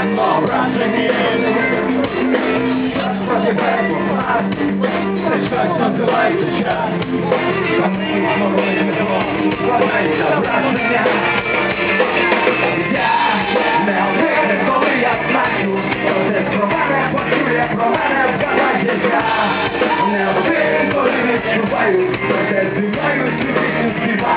Я не один, коли я знаю, що про мене почує, про мене згадає я. Не один, відчуваю, що це зі мною світить співа.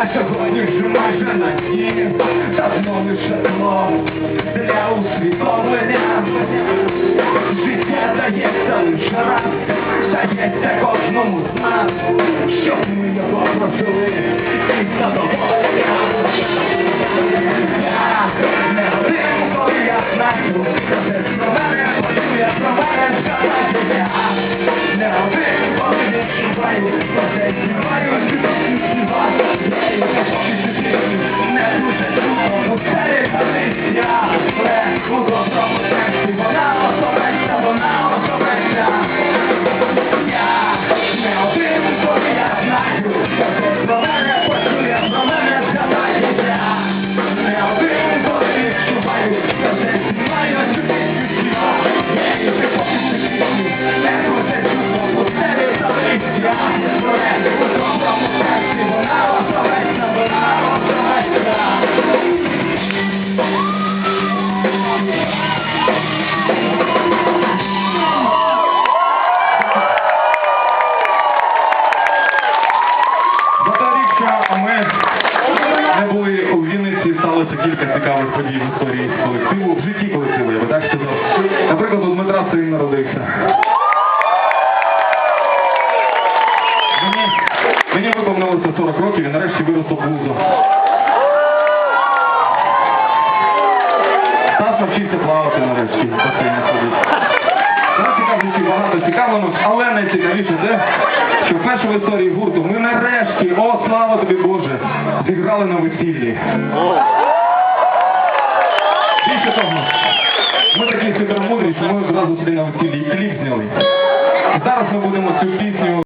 а сьогодні вже майже на дні. Давно лише зло для усвідомлення. Життя дається лише раз, дається кожному з нас, сталося кілька цікавих подій в історії колективу, в житті колективу, я би так сказав. Наприклад, у Дмитра син народився. Мені, мені виповнилося 40 років і нарешті виросло пузо. Стас навчився плавати нарешті, в басейні ходить. Багато цікавинок, але найцікавіше те, що вперше в історії гурту ми нарешті, о слава тобі Боже, зіграли на весіллі. Більше того, ми такі супермудрі, що ми одразу сюди на весіллі і кліп зняли. Зараз ми будемо цю пісню